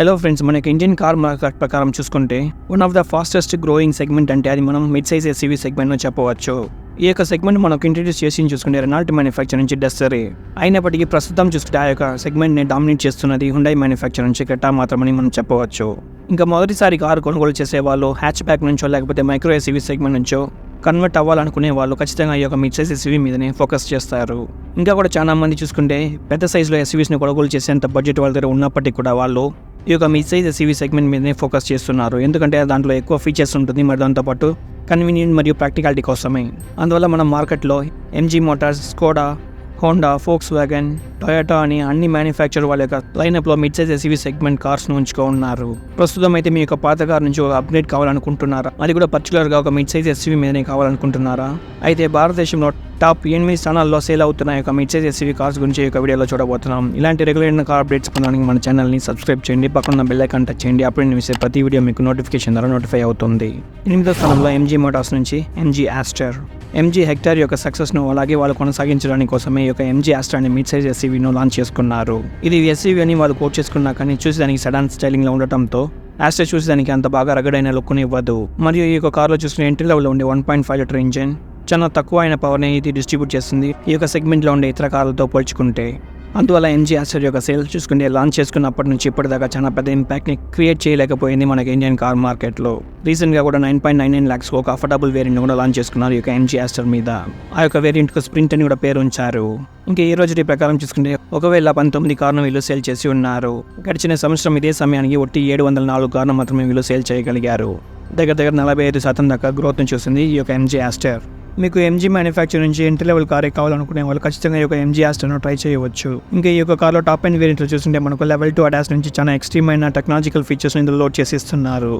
Hello friends మనకి Indian car market ప్రకారం చూసుకుంటే one of the fastest growing segment అంటే అది మనం మిడ్ సైజ్ ఎస్యూవీ సెగ్మెంట్ చెప్పవచ్చు. ఈ యొక్క సెగ్మెంట్ మనకు ఇంట్రడ్యూస్ చేసి చూసుకుంటే రెనాల్ట్ మ్యానుఫ్యాక్చర్ నుంచి డస్టరీ అయినప్పటికీ ప్రస్తుతం చూసుకుంటే ఆ యొక్క సెగ్మెంట్ని డామినేట్ చేస్తున్నది హుండై మ్యానుఫ్యాక్చర్ నుంచి గట్టా మాత్రమని మనం చెప్పవచ్చు. ఇంకా మొదటిసారి కారు కొనుగోలు చేసే వాళ్ళు హ్యాచ్ బ్యాక్ నుంచో లేకపోతే మైక్రో ఎస్వి సెగ్మెంట్ నుంచో కన్వర్ట్ అవ్వాలనుకునే వాళ్ళు ఖచ్చితంగా ఈ యొక్క మిడ్ సైజ్ ఎస్యూవీ మీదనే ఫోకస్ చేస్తారు. ఇంకా కూడా చాలా మంది చూసుకుంటే పెద్ద సైజులో ఎస్యూవీస్ని కొనుగోలు చేసేంత బడ్జెట్ వాళ్ళ దగ్గర ఉన్నప్పటికీ కూడా వాళ్ళు ఈ యొక్క మిస్ సైజ్ సివి సెగ్మెంట్ మీదనే ఫోకస్ చేస్తున్నారు. ఎందుకంటే దాంట్లో ఎక్కువ ఫీచర్స్ ఉంటుంది. మరి దాంతోపాటు కన్వీనియంట్ మరియు ప్రాక్టికాలిటీ కోసమే. అందువల్ల మనం మార్కెట్లో MG Motors Skoda Honda Volkswagen Toyota అని అన్ని మ్యానుఫ్యాక్చర్ వాళ్ళ యొక్క లైనప్లో మిడ్ సైజ్ ఎస్వి సెగ్మెంట్ కార్స్ను ఉంచుకున్నారు ప్రస్తుతం అయితే మీ యొక్క పాత కార్ నుంచి ఒక అప్గ్రేడ్ కావాలనుకుంటున్నారా? అది కూడా పర్టికులర్గా ఒక మిడ్ సైజ్ ఎస్వి మీదనే కావాలనుకుంటున్నారా? అయితే భారతదేశంలో టాప్ ఎనిమిది స్థానాల్లో సేల్ అవుతున్న యొక్క మిడ్ సైజ్ ఎస్వి కార్స్ గురించి యొక్క వీడియోలో చూడబోతున్నాం. ఇలాంటి రెగ్యులర్ కార్ అప్డేట్స్ పొందడానికి మన ఛానల్ని సబ్స్క్రైబ్ చేయండి. పక్కన బెల్ ఐకాన్ టచ్ చేయండి. అప్పుడు నేను వేసే ప్రతి వీడియో మీకు నోటిఫికేషన్ ద్వారా నోటిఫై అవుతుంది. ఎనిమిదో స్థానంలో ఎంజీ మోటార్స్ నుంచి ఎంజీ ఆస్టర్ ఎంజీ హెక్టార్ యొక్క సక్సెస్ను అలాగే వాళ్ళు కొనసాగించడానికి కోసమే ఈ యొక్క ఎంజీ ఆస్టర్ మిడ్ సైజ్ ఎస్యూవీను లాంచ్ చేసుకున్నారు. ఇది ఎస్సీవీ అని వాళ్ళు కోట్ చేసుకున్నా కానీ చూసి దానికి సడన్ స్టైలింగ్లో ఉండటంతో ఆస్టర్ చూసి దానికి అంత బాగా రగడైన లుక్ని ఇవ్వదు. మరియు ఈ యొక్క కార్లో చూసిన ఎంట్రీ లెవెల్లో ఉండే one point five litre engine చాలా తక్కువ అయిన పవర్ని ఇది డిస్ట్రిబ్యూట్ చేస్తుంది. ఈ యొక్క సెగ్మెంట్లో ఉండే ఇతర కార్లతో పోల్చుకుంటే అందువల్ల ఎంజీ ఆస్టర్ యొక్క సేల్స్ చూసుకుంటే లాంచ్ చేసుకున్నప్పటి నుంచి ఇప్పటిదాకా చాలా పెద్ద ఇంపాక్ట్ని క్రియేట్ చేయలేకపోయింది మనకి ఇండియన్ కార్ మార్కెట్లో రీసెంట్గా కూడా nine point nine nine lakhs ఒక అఫోర్డబుల్ వేరియంట్ కూడా లాంచ్ చేసుకున్నారు ఈ యొక్క ఎంజీ ఆస్టర్ మీద. ఆ యొక్క వేరియంట్కు స్ప్రింట్ అని కూడా పేరు ఉంచారు. ఇంకా ఈ రోజు ప్రకారం చూసుకుంటే ఒకవేళ పంతొమ్మిది కార్ను వీళ్ళు సేల్ చేసి ఉన్నారు. గడిచిన సంవత్సరం ఇదే సమయానికి ఒట్టి ఏడు వందల నాలుగు కార్ను మాత్రమే వీళ్ళు సేల్ చేయగలిగారు. దగ్గర దగ్గర నలభై ఐదు శాతం దాకా గ్రోత్ని చూసింది ఈ యొక్క ఎంజీ ఆస్టర్ మీకు ఎంజీ మ్యానుఫ్యాక్చర్ నుంచి ఎంట్రీ లెవెల్ కారే కావాలనుకునే వాళ్ళు ఖచ్చితంగా ఈ యొక్క ఎంజీ ఆస్టర్ను ట్రై చేయవచ్చు. ఇంకా ఈ యొక్క కార్లో టాప్ అండ్ వేరియంట్లో చూస్తుంటే మనకు లెవెల్ టూ అడాస్ నుంచి చాలా ఎక్స్ట్రీమ్ అయిన టెక్నాలజికల్ ఫీచర్స్ ఇందులో లోడ్ చేసి ఇస్తున్నారు.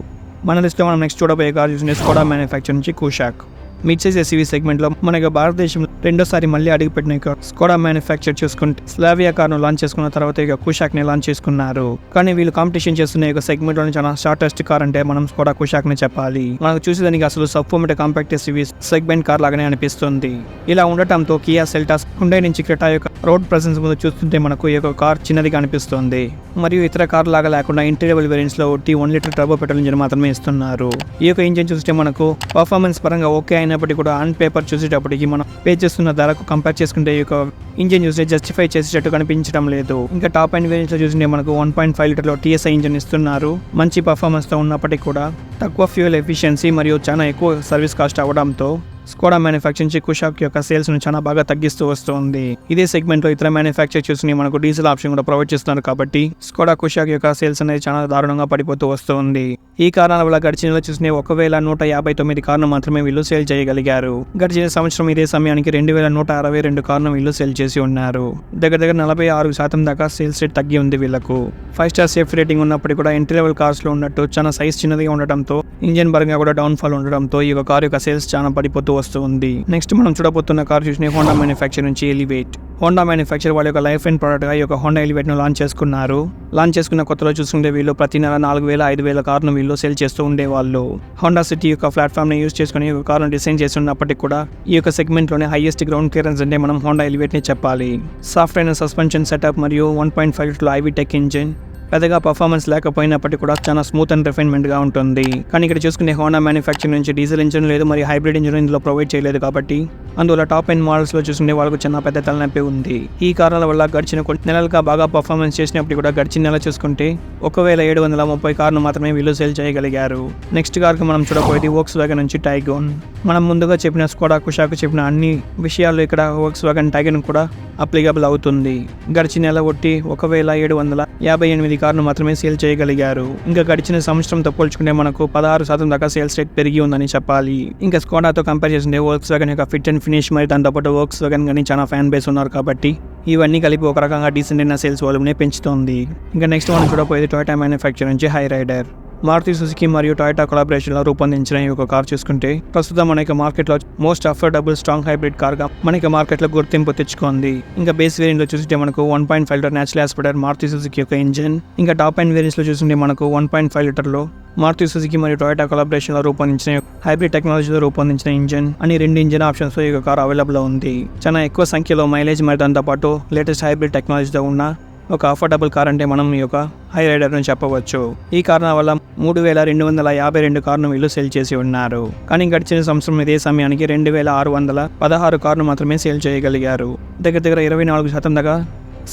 మన లిస్ట్లో మనం నెక్స్ట్ చూడబోయే కార్ చూసింటే స్కోడా మ్యానుఫ్యాక్చర్ నుంచి కూషాక్ మిడ్ సైజ్ ఎస్యూవీ సెగ్మెంట్లో మనకి భారతదేశంలో రెండోసారి మళ్ళీ అడుగుపెట్టిన ఇక స్కోడా మ్యానుఫ్యాక్చర్ చేసుకుంటే స్లావియా కార్ను లాంచ్ చేసుకున్న తర్వాత ఇక కుషాక్ని లాంచ్ చేసుకున్నారు. కానీ వీళ్ళు కాంపిటీషన్ చేస్తున్న ఇక సెగ్మెంట్లోని చాలా షార్టెస్ట్ కార్ అంటే మనం స్కోడా కుషాక్ని చెప్పాలి. మనకు చూసేదానికి అసలు sub ఫోమిట compact SUV segment car లాగానే అనిపిస్తుంది. ఇలా ఉండటంతో కియా సెల్టాస్ హుండై నుంచి క్రెటా యొక్క రోడ్ ప్రెసెన్స్ ముందు చూస్తుంటే మనకు ఈ యొక్క కార్ చిన్నదిగా అనిపిస్తుంది. మరియు ఇతర కార్ లాగా లేకుండా ఇంటీరియర్ వేరియంట్స్లో ఒకటి one litre turbo petrol engine మాత్రమే ఇస్తున్నారు. ఈ యొక్క ఇంజిన్ చూస్తే మనకు పర్ఫార్మెన్స్ పరంగా ఓకే అయినప్పటికీ కూడా ఆన్ పేపర్ చూసేటప్పటికి మనం పే చేస్తున్న ధరకు కంపేర్ చేసుకుంటే ఈ యొక్క ఇంజిన్ చూస్తే జస్టిఫై చేసేటట్టు కనిపించడం లేదు. ఇంకా టాప్ అండ్ వేరియంట్స్లో చూసింటే మనకు వన్ పాయింట్ ఫైవ్ లీటర్లో టీఎస్ఐ ఇంజిన్ ఇస్తున్నారు. మంచి పర్ఫార్మెన్స్తో ఉన్నప్పటికీ కూడా తక్కువ ఫ్యూయల్ ఎఫిషియన్సీ మరియు చాలా ఎక్కువ సర్వీస్ కాస్ట్ అవ్వడంతో స్కోడా మ్యానుఫ్యాక్చర్ నుంచి కుషాక్ యొక్క సేల్స్ను చాలా బాగా తగ్గిస్తూ వస్తుంది. ఇదే సెగ్మెంట్లో ఇతర మ్యానుఫ్యాక్చర్ చూసి మనకు డీజిల్ ఆప్షన్ కూడా ప్రొవైడ్ చేస్తున్నారు కాబట్టి స్కోడా కుషాక్ యొక్క సేల్స్ అనేది చాలా దారుణంగా పడిపోతూ వస్తుంది. ఈ కారణాల వల్ల గడిచిన చూసిన ఒకవేళ నూట యాభై తొమ్మిది కార్ను మాత్రమే వీళ్ళు సేల్ చేయగలిగారు. గడిచిన సంవత్సరం ఇదే సమయానికి రెండు వేల నూట అరవై రెండు కార్ను వీళ్ళు సేల్ చేసి ఉన్నారు. దగ్గర దగ్గర నలభై ఆరు శాతం దాకా సేల్స్ రేట్ తగ్గి ఉంది వీళ్ళకు. ఫైవ్ స్టార్ సేఫ్ రేటింగ్ ఉన్నప్పటికీ కూడా ఎంట్రీ లెవెల్ కార్స్లో ఉన్నట్టు చాలా సైజ్ చిన్నదిగా ఉండటంతో ఇంజిన్ పరంగా కూడా డౌన్ ఫాల్ ఉండడంతో ఈ యొక్క కార్ యొక్క సేల్స్ చాలా పడిపోతూ వస్తుంది నెక్స్ట్ మనం చూడబోతున్న కార్ చూసిన హోండా మ్యానుఫ్యాక్చర్ నుంచి ఎలివేట్ హోండా మ్యానుఫ్యాక్చర్ వాళ్ళ యొక్క లైఫ్ అండ్ ప్రోడక్ట్గా ఈ యొక్క హోండా ఎలివేట్ను లాంచ్ చేసుకున్నారు. లాంచ్ చేసుకున్న కొత్తలో చూసుకుంటే వీళ్ళు ప్రతి నెల నాలుగు వేల ఐదు వేల కార్ను వీళ్ళు సేల్ చేస్తూ ఉండేవాళ్ళు. హోండా సిటీ యొక్క ప్లాట్ఫామ్ని యూస్ చేసుకుని ఈ యొక్క కార్ను డిజైన్ చేసి ఉన్నప్పటికీ కూడా ఈ యొక్క సెగ్మెంట్లోనే హైయెస్ట్ గ్రౌండ్ క్లియరెన్స్ అంటే మనం హోండా ఎలివేట్ని చెప్పాలి. సాఫ్ట్వేర్ సస్పెన్షన్ సెటప్ మరియు one point five litre i-VTEC engine పెద్దగా పర్ఫార్మెన్స్ లేకపోయినప్పటికీ కూడా చాలా స్మూత్ అండ్ రిఫైన్మెంట్గా ఉంటుంది. కానీ ఇక్కడ చూసుకునే హోండా మ్యానుఫ్యాక్చర్ నుంచి డీజిల్ ఇంజిన్ లేదు మరియు హైబ్రిడ్ ఇంజిన్ ఇందులో ప్రొవైడ్ చేయలేదు కాబట్టి అందువల్ల టాప్ ఎండ్ మోడల్స్లో చూసుకునే వాళ్ళకు చిన్న పెద్ద తలనొప్పి ఉంది. ఈ కారణాల వల్ల గడిచిన కొన్ని నెలలుగా బాగా పర్ఫార్మెన్స్ చేసినప్పుడు కూడా గడిచిన నెల చూసుకుంటే ఒకవేళ ఏడు వందల ముప్పై కార్ను మాత్రమే వీళ్ళు సేల్ చేయగలిగారు. నెక్స్ట్ కార్కి మనం చూడబోయేది వోక్స్ వ్యాగన్ నుంచి టైగోన్ మనం ముందుగా చెప్పిన స్కోడా కుషాకు చెప్పిన అన్ని విషయాలు ఇక్కడ వోక్స్ వ్యాగన్ టైగన్ కూడా అప్లికబుల్ అవుతుంది. గడిచిన నెల ఒట్టి ఒకవేళ ఏడు వందల యాభై ఎనిమిది కార్ను మాత్రమే సేల్ చేయగలిగారు. ఇంకా గడిచిన సంవత్సరంతో పోల్చుకుంటే మనకు పదహారు శాతం దాకా సేల్స్ రేట్ పెరిగి ఉందని చెప్పాలి. ఇంకా స్కోడాతో కంపేర్ చేస్తుంటే వర్క్స్ వ్యాగన్ యొక్క ఫిట్ అండ్ ఫినిష్ మరి దాంతోపాటు వర్క్స్ వ్యాగన్ కానీ చాలా ఫ్యాన్ బేస్ ఉన్నారు కాబట్టి ఇవన్నీ కలిపి ఒక రకంగా డీసెంట్ అయిన సేల్స్ వాల్యూమ్నే పెంచుతోంది. ఇంకా నెక్స్ట్ మనం చూడబోయేది టొయోటా మ్యానుఫ్యాక్చర్ నుంచి హై రైడర్ మారుతి సుజుకి మరియు టొయోటా కొలాబరేషన్లో రూపొందించిన ఈ ఒక కార్ చూసుకుంటే ప్రస్తుతం మనకి మార్కెట్లో మోస్ట్ అఫోర్డబుల్ స్ట్రాంగ్ హైబ్రిడ్ కార్గా మనకి మార్కెట్లో గుర్తింపు తెచ్చుకుంది. ఇంకా బేస్ వేరియంట్లో చూస్తే మనకు one point five litre natural aspirated Maruti Suzuki యొక్క ఇంజిన్ ఇంకా టాప్ అండ్ వేరియంట్స్లో చూస్తుంటే మనకు వన్ పాయింట్ ఫైవ్ లీటర్లో మారుతి సుజుకి మరియు టొయోటా కొలాబరేషన్లో రూపొందించిన హైబ్రిడ్ టెక్నాలజీలో రూపొందించిన ఇంజిన్ అని రెండు ఇంజిన్ ఆప్షన్స్ ఈ కార్ అవైలబుల్ ఉంది. చాలా ఎక్కువ సంఖ్యలో మైలేజ్ మరి దాంతో పాటు లేటెస్ట్ హైబ్రిడ్ టెక్నాలజీతో ఉన్న ఒక అఫోర్డబుల్ కార్ అంటే మనం ఈ యొక్క హై రైడర్ అని చెప్పవచ్చు. ఈ కారణం వల్ల మూడు వేల రెండు వందల యాభై రెండు కార్ను వీళ్ళు సేల్ చేసి ఉన్నారు. కానీ గడిచిన సంవత్సరం ఇదే సమయానికి రెండు వేల ఆరు వందల పదహారు కార్ను మాత్రమే సేల్ చేయగలిగారు. దగ్గర దగ్గర ఇరవై నాలుగు శాతం దాకా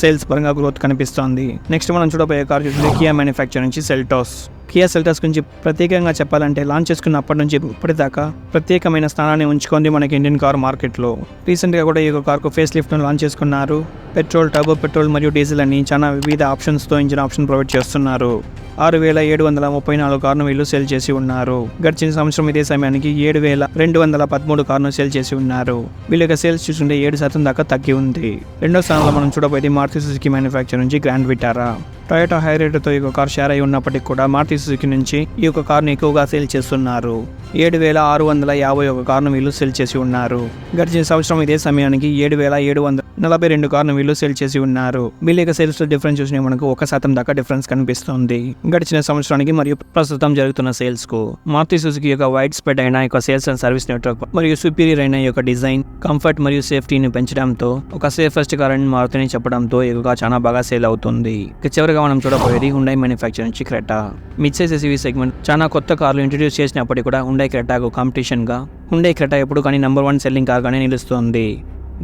సేల్స్ పరంగా గ్రోత్ కనిపిస్తోంది. నెక్స్ట్ మనం చూడబోయే కార్ చూస్తే కియా మ్యానుఫ్యాక్చర్ నుంచి సెల్టాస్ కియా సెల్టాస్ గురించి ప్రత్యేకంగా చెప్పాలంటే లాంచ్ చేసుకున్నప్పటి నుంచి ఇప్పటిదాకా ప్రత్యేకమైన స్థానాన్ని ఉంచుకుంది మనకి ఇండియన్ కార్ మార్కెట్లో రీసెంట్గా కూడా ఈ యొక్క కార్కు ఫేస్ లిఫ్ట్ను లాంచ్ చేసుకున్నారు. పెట్రోల్ టర్బో పెట్రోల్ మరియు డీజిల్ అని చాలా వివిధ ఆప్షన్స్తో ఇంజిన్ ఆప్షన్ ప్రొవైడ్ చేస్తున్నారు. ఆరు వేల ఏడు వందల ముప్పై నాలుగు కార్ను వీళ్ళు సేల్ చేసి ఉన్నారు. గడిచిన సంవత్సరం ఇదే సమయానికి ఏడు వేల రెండు వందల పదమూడు కార్ను సేల్ చేసి ఉన్నారు. వీళ్ళ యొక్క సేల్స్ చూస్తుంటే ఏడు శాతం దాకా తగ్గి ఉంది. రెండో స్థానంలో మనం చూడబోయేది మారుతి సుజుకి మ్యానుఫ్యాక్చర్ నుంచి గ్రాండ్ విటారా టొయోటా హైరేట్తో ఈ యొక్క కార్ షేర్ అయి ఉన్నప్పటికీ కూడా మారుతి సుజుకి నుంచి ఈ యొక్క కార్ను ఎక్కువగా సేల్ చేస్తున్నారు. ఏడు వేల ఆరు వందల యాభై ఒక కార్ను వీళ్ళు సేల్ చేసి ఉన్నారు. గడిచిన సంవత్సరం ఇదే సమయానికి ఏడు వేల ఏడు వందల నలభై రెండు కార్ను వీళ్ళు సేల్ చేసి ఉన్నారు. వీళ్ళ యొక్క సేల్స్ డిఫరెన్స్ చూసిన మనకు ఒక శాతం దాకా డిఫరెన్స్ కనిపిస్తుంది. గడిచిన సంవత్సరానికి మరియు ప్రస్తుతం జరుగుతున్న సేల్స్కు మారుతి సుజుకి యొక్క వైడ్ స్ప్రెడ్ అయిన యొక్క సేల్స్ అండ్ సర్వీస్ నెట్వర్క్ మరియు సుపీరియర్ అయిన యొక్క డిజైన్ కంఫర్ట్ మరియు సేఫ్టీని పెంచడంతో ఒక సేఫెస్ట్ కార్ అని మారుతిని చెప్పడంతో ఎక్కువగా చాలా బాగా సేల్ అవుతుంది. ఇక చివరిగా మనం చూడబోయేది హుండై మ్యానుఫ్యాక్చర్ నుంచి Creta mid size SUV segment చాలా కొత్త కార్లు ఇంట్రడ్యూస్ చేసినప్పటికీ కూడా హుండై క్రెటాకు కాంపిటీషన్గా హుండై క్రెటా ఎప్పుడు కానీ నెంబర్ వన్ సెల్లింగ్ కార్గానే నిలుస్తుంది.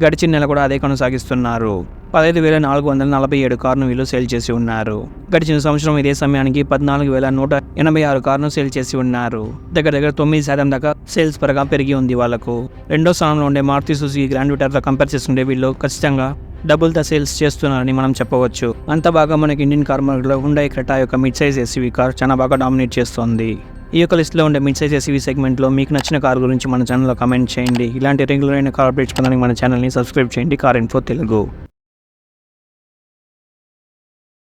గడిచిన నెల కూడా అదే కొనసాగిస్తున్నారు. పదహైదు వేల నాలుగు వందల నలభై ఏడు కార్ను వీళ్ళు సేల్ చేసి ఉన్నారు. గడిచిన సంవత్సరం ఇదే సమయానికి పద్నాలుగు వేల నూట ఎనభై ఆరు కార్ను సేల్ చేసి ఉన్నారు. దగ్గర దగ్గర తొమ్మిది శాతం దాకా సేల్స్ పరంగా పెరిగి ఉంది వాళ్ళకు. రెండో స్థానంలో ఉండే మారుతి సుజుకి గ్రాండ్ విటర్తో కంపేర్ చేసుకుంటే వీళ్ళు ఖచ్చితంగా డబుల్ ద సేల్స్ చేస్తున్నారని మనం చెప్పవచ్చు. అంత బాగా మనకి ఇండియన్ కార్ మార్కెట్లో హుండై క్రెటా యొక్క మిడ్ సైజ్ ఎస్యూవీ కార్ చాలా బాగా డామినేట్ చేస్తుంది. ఈ యొక్క లిస్ట్లో ఉండే మిడ్ సైజ్ సెగ్మెంట్లో మీకు నచ్చిన కార్ గురించి మన ఛానల్లో కమెంట్ చేయండి. ఇలాంటి రెగ్యులర్ అయిన కార్ అప్డేట్స్ పొందడానికి మన ఛానల్ని సబ్స్క్రైబ్ చేయండి. Car info Telugu